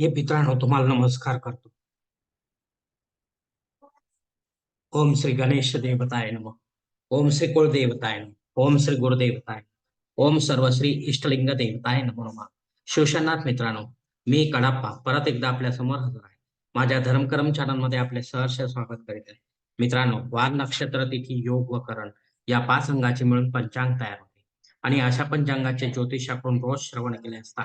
हे मित्रांनो तुम्हाला नमस्कार करतो. ओम श्री गणेश देवताय नम. ओम श्री कुळदेवताय नम. ओम श्री गुरुदेवताय ओम सर्व श्री इष्टलिंग देवताय नमो नमा. शिवशनाथ मित्रांनो मी कडाप्पा परत एकदा आपल्यासमोर हजर आहे. माझ्या धर्मकर्म चॅनलमध्ये आपले सहर्ष स्वागत करीत आहे. मित्रांनो वाघ नक्षत्र तिथी योग व करण या पाच अंगाचे मिळून पंचांग तयार होते. आणि अशा पंचांगाचे ज्योतिषाकडून रोज श्रवण केले असता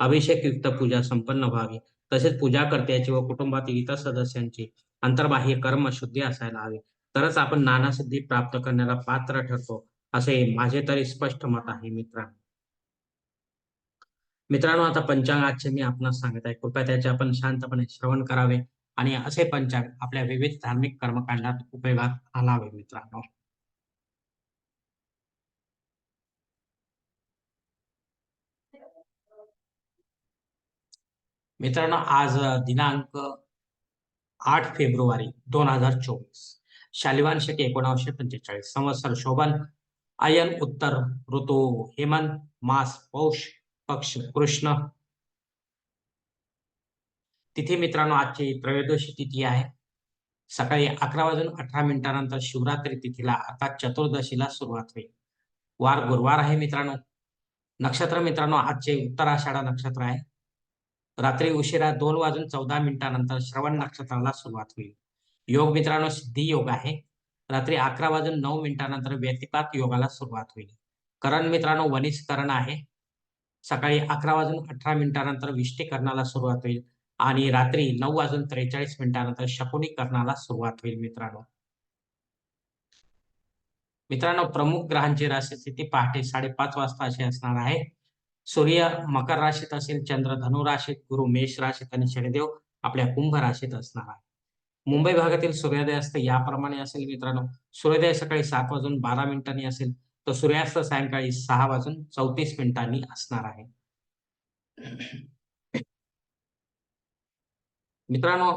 अभिषेकयुक्त पूजा संपन्न व्हावी. तसेच पूजा कर्त्याची व कुटुंबातील इतर सदस्यांची अंतर्बाह्य कर्म शुद्धी असायला हवी. तरच आपण नाना सिद्धी प्राप्त करण्याला पात्र ठरतो असे माझे तरी स्पष्ट मत आहे मित्रांनो. मित्रांनो आता पंचांग आजचे मी आपणास सांगत आहे. कृपया त्याचे आपण शांतपणे श्रवण करावे आणि असे पंचांग आपल्या विविध धार्मिक कर्मकांडात उपयोगात आणावे मित्रांनो. मित्रांनो आज दिनांक आठ फेब्रुवारी दोन हजार चोवीस. शालिवान शके एकोणावीसशे पंचेचाळीस. संवत्सर शोभन अयन उत्तर ऋतू हेमंत मास पौष पक्ष कृष्ण. तिथे मित्रांनो आजची त्रयोदशी तिथी आहे. सकाळी अकरा वाजून अठरा मिनिटानंतर शिवरात्री तिथीला अर्थात चतुर्दशीला सुरुवात होईल. वार गुरुवार आहे मित्रांनो. नक्षत्र मित्रांनो आजचे उत्तराषाढा नक्षत्र आहे. रात्री उशिरा दोन वाजून चौदा मिनिटानंतर श्रवण नक्षत्राला सुरुवात होईल. योग मित्रांनो सिद्धी योग आहे. रात्री अकरा वाजून नऊ मिनिटानंतर व्यतिपात योगाला सुरुवात होईल. करण मित्रांनो वनिष्करण आहे. सकाळी अकरा वाजून अठरा मिनिटानंतर विष्टीकरणाला सुरुवात होईल आणि रात्री नऊ वाजून त्रेचाळीस मिनिटानंतर शकुनीकरणाला सुरुवात होईल मित्रांनो. मित्रांनो प्रमुख ग्रहांची राशी स्थिती पहाटे साडेपाच वाजता अशी असणार आहे. सूर्य मकर राशीत असेल चंद्र धनु राशीत गुरु मेष राशीत आणि शनिदेव आपल्या कुंभ राशीत असणार आहे. मुंबई भागातील सूर्योदय असतं याप्रमाणे असेल मित्रांनो. सूर्योदय सकाळी सात वाजून बारा मिनिटांनी असेल तर सूर्यास्त सायंकाळी सहा वाजून चौतीस मिनिटांनी असणार आहे. मित्रांनो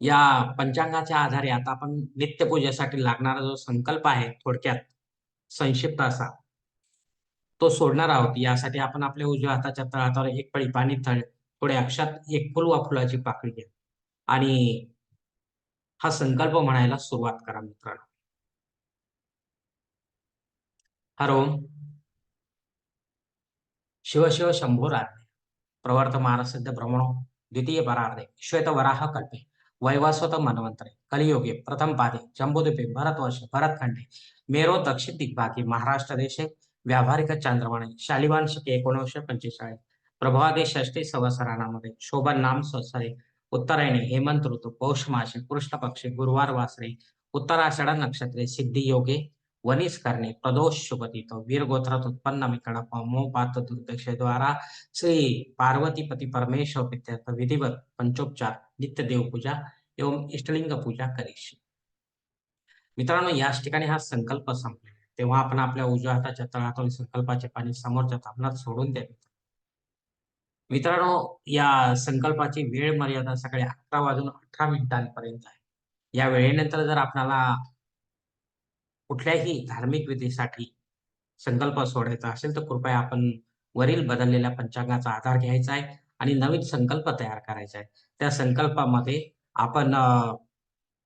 या पंचांगाच्या आधारे आता आपण नित्यपूजेसाठी लागणारा जो संकल्प आहे थोडक्यात संक्षिप्त असा. तो सोडणार आहोत. यासाठी आपण आपल्या उजव्या हाताच्या तळातावर एक पळी पाणी तळ थोडे अक्षात एक फुल वा फुलाची पाकळी घ्या. आणि हा संकल्प म्हणायला सुरुवात करा मित्रांनो. हरो शिव शिव शंभो राधे प्रवर्त मानसिद्ध भ्रमणो द्वितीय परार्धे श्वेत वराह कल्पे वैवास्वत मनवंतरे कलियोगे प्रथम पादे जम्बूद्वीपे भरतवर्ष भरतखंडे मेरो दक्षिण दिग्भागे महाराष्ट्र देशे व्यावहारिक चांद्रमाने शालिवान शके एकोणीसशे पंचेचाळीस प्रभावादी षष्टी संवत्सरामध्ये शोभन नाम संवत्सरे उत्तरायणे हेमंत ऋतू पौष मासे कृष्ण पक्षी गुरुवार वासरे उत्तराषाढ नक्षत्रे सिद्धी योगे वनिस करणे प्रदोष शुभतीत वीर गोत्रात उत्पन्न मिकडप मोपात दुर्दक्षेद्वारा श्री पार्वतीपती परमेश्वर पित्यर्थ विधिवत पंचोपचार नित्य देवपूजा एवं इष्टलिंग पूजा करीशी. मित्रांनो याच ठिकाणी हा संकल्प संपला तेव्हा आपण आपल्या उजव्या हाताच्या तळातून संकल्पाचे पाणी समोरच्या तापणात सोडून द्यावे मित्रांनो या संकल्पाची वेळ मर्यादा सकाळी अकरा वाजून अठरा मिनिटांपर्यंत आहे. या वेळेनंतर जर आपल्याला कुठल्याही धार्मिक विधीसाठी संकल्प सोडायचा असेल तर कृपया आपण वरील बदललेल्या पंचांगाचा आधार घ्यायचा आहे आणि नवीन संकल्प तयार करायचा आहे. त्या संकल्पामध्ये आपण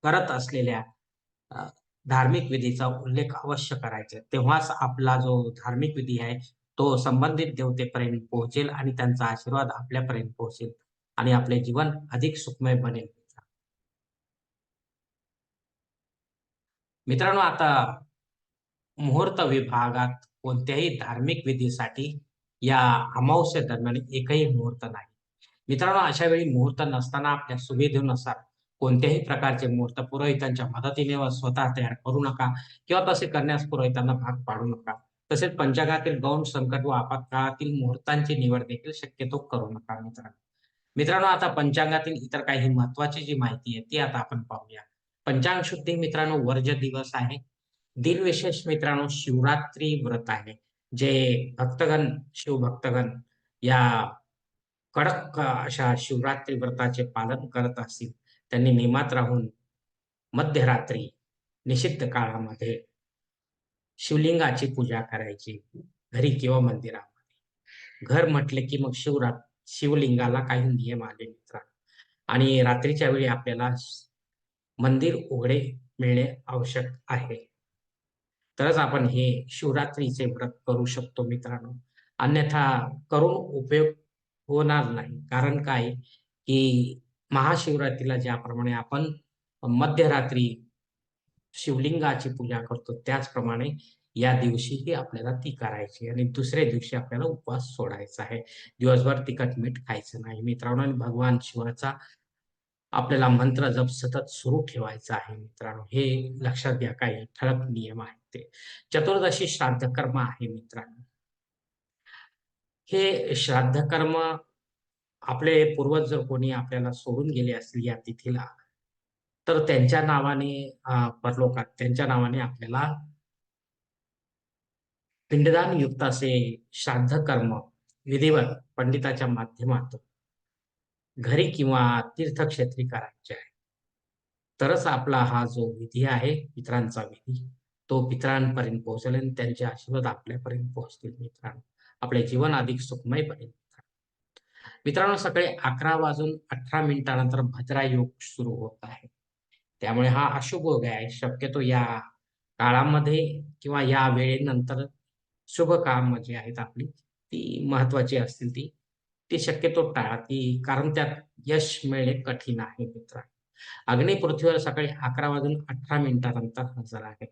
करत असलेल्या धार्मिक विधीचा उल्लेख अवश्य करायचा तेव्हाच आपला जो धार्मिक विधी आहे तो संबंधित देवतेपर्यंत पोहोचेल आणि त्यांचा आशीर्वाद आपल्यापर्यंत पोहोचेल आणि आपले जीवन अधिक सुखमय बनेल. मित्रांनो आता मुहूर्त विभागात कोणत्याही धार्मिक विधीसाठी या अमावस्ये दरम्यान एकही मुहूर्त नाही. मित्रांनो अशा वेळी मुहूर्त नसताना आपल्या सुविधेनुसार कोणत्याही प्रकारचे मुहूर्त पुरोहितांच्या मदतीने व स्वतः तयार करू नका किंवा तसे करण्यास पुरोहितांना भाग पाडू नका. तसेच पंचांगातील गौण संकट व आपत्काळातील मुहूर्तांची निवड देखील शक्यतो करू नका मित्रांनो. मित्रांनो आता पंचांगातील इतर काही महत्वाची जी माहिती आहे ती आता आपण पाहूया. पंचांग शुद्धी मित्रांनो वर्ज दिवस आहे. दिनविशेष मित्रांनो शिवरात्री व्रत आहे. जे भक्तगण शिवभक्तगण या कडक अशा शिवरात्री व्रताचे पालन करत असतील त्यांनी नियमात राहून मध्यरात्री निषिद्ध काळामध्ये शिवलिंगाची पूजा करायची घरी किंवा मंदिरामध्ये. घर म्हटले की मग शिवरा शिवलिंगाला काही नियम आले मित्र आणि रात्रीच्या वेळी आपल्याला मंदिर उघडे मिळणे आवश्यक आहे. तरच आपण हे शिवरात्रीचे व्रत करू शकतो मित्रांनो. अन्यथा करून उपयोग होणार नाही. कारण काय? की महाशिवरात्रीला ज्याप्रमाणे आपण मध्यरात्री शिवलिंगाची पूजा करतो त्याचप्रमाणे या दिवशीही आपल्याला ती करायची आणि दुसऱ्या दिवशी आपल्याला उपवास सोडायचा आहे. दिवसभर तिखट मीठ खायचं नाही. मित्रांनो आणि भगवान शिवाचा आपल्याला मंत्र जप सतत सुरू ठेवायचा आहे मित्रांनो. हे लक्षात घ्या काही ठळक नियम आहेत ते. चतुर्दशी श्राद्ध कर्म आहे मित्रांनो. हे श्राद्ध कर्म आपले पूर्वज जर कोणी आपल्याला सोडून गेले असतील या तिथीला तर त्यांच्या नावाने परलोकात त्यांच्या नावाने आपल्याला पिंडदान युक्त असे श्राद्ध कर्म विधिवत पंडिताच्या माध्यमातून घरी किंवा तीर्थक्षेत्री करायचे आहे. तरच आपला हा जो विधी आहे पित्रांचा विधी तो पित्रांपर्यंत पोहोचेल आणि त्यांचे आशीर्वाद आपल्यापर्यंत पोहोचतील मित्रांनो. आपले जीवन अधिक सुखमय बनेल मित्रांनो सकाळी अकरा वाजून अठरा मिनिटानंतर भद्रा योग सुरू होत आहे. त्यामुळे हा अशुभ योग आहे. शक्यतो या काळामध्ये किंवा या वेळेनंतर शुभ काम जे आहेत आपली ती महत्वाची असतील ती. ती शक्यतो टाळा ती कारण त्यात यश मिळणे कठीण आहे मित्र अग्नी पृथ्वीवर सकाळी अकरा वाजून अठरा मिनिटानंतर हजर आहे.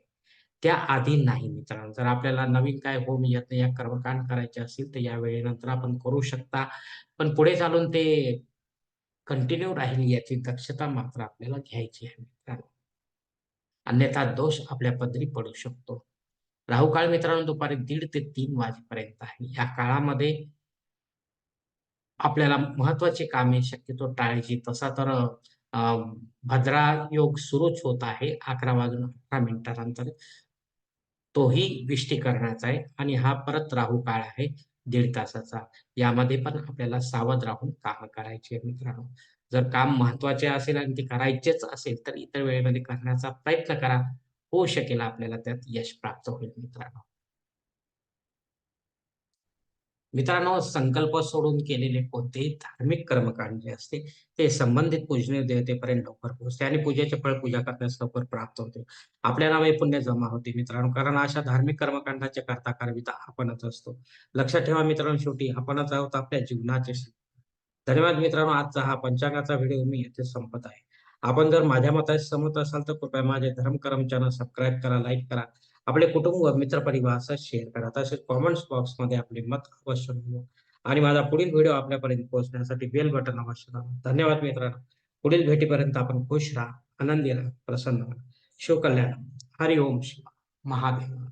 त्या आधी नाही मित्रांनो. जर आपल्याला नवीन काय होम यत्न या कर्मकांड करायचे असतील तर या वेळेनंतर आपण करू शकता. पण पुढे चालून ते कंटिन्यू राहील याची दक्षता मात्र आपल्याला घ्यायची आहे मित्रांनो. अन्यथा दोष आपल्या पदरी पडू शकतो. राहू काळ मित्रांनो दुपारी दीड ते तीन वाजेपर्यंत आहे. या काळामध्ये आपल्याला महत्वाची कामे शक्यतो टाळायची. तसा तर भद्रा योग सुरूच होत आहे. अकरा वाजून अठरा मिनिटानंतर. तोही विष्टीकरणाचा आहे आणि हा परत राहू काळ आहे दीड तासाचा. यामध्ये पण आपल्याला सावध राहून काम करायचे मित्रांनो. जर काम महत्त्वाचे असेल आणि ते करायचेच असेल तर इतर वेळेमध्ये करण्याचा प्रयत्न करा. होऊ शकेल आपल्याला त्यात यश प्राप्त होईल मित्रांनो. मित्रांनो संकल्प सोडून केलेले कोणतेही धार्मिक कर्मकांड जे असते ते संबंधित पूजनीय देवतेपर्यंत लवकर पोहोचते आणि पूजेचे फळ पूजा करण्यास लवकर प्राप्त होते. आपल्या नावे पुण्य जमा होते मित्रांनो कारण अशा धार्मिक कर्मकांडाचे करता करविता आपणच असतो. लक्षात ठेवा मित्रांनो शेवटी आपणच आहोत आपल्या जीवनाचे धन्यवाद मित्रांनो आजचा हा पंचांगाचा व्हिडिओ मी येथे संपत आहे. आपण जर माझ्या मताशी समत असाल तर कृपया माझे धर्म चॅनल सबस्क्राईब करा लाईक करा. आपले कुटुंब मित्र परिवार शेअर करा. तसेच कॉमेंट्स बॉक्समध्ये आपले मत अवश्य नोंदवा आणि माझा पुढील व्हिडिओ आपल्यापर्यंत पोहोचण्यासाठी बेल बटन अवश्य दाबा. धन्यवाद मित्रांनो. पुढील भेटीपर्यंत आपण खुश राहा आनंदी राहा प्रसन्न राहा. शिवकल्याण. हरिओम शिवा महादेव.